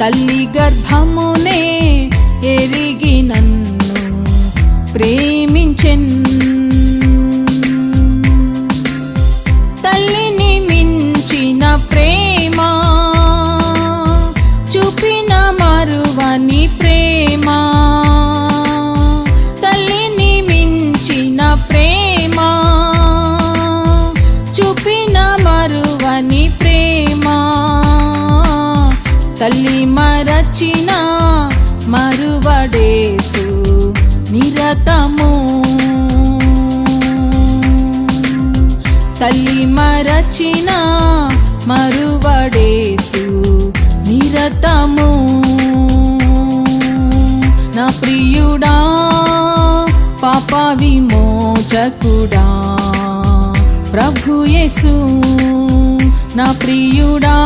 తల్లి గర్భమునే ఎరిగి నన్ను ప్రేమించెన్. తల్లిని మించిన ప్రేమ చూపిన మరువని ప్రేమ. తల్లిని మించిన ప్రేమ చూపిన మరువని ప్రేమ. తల్లి మరచిన మరువడేసు నిరతము. తల్లి మరచిన మరువడేసు నిరతము. నా ప్రియుడా పాప విమోచకుడా ప్రభు యేసు నా ప్రియుడా.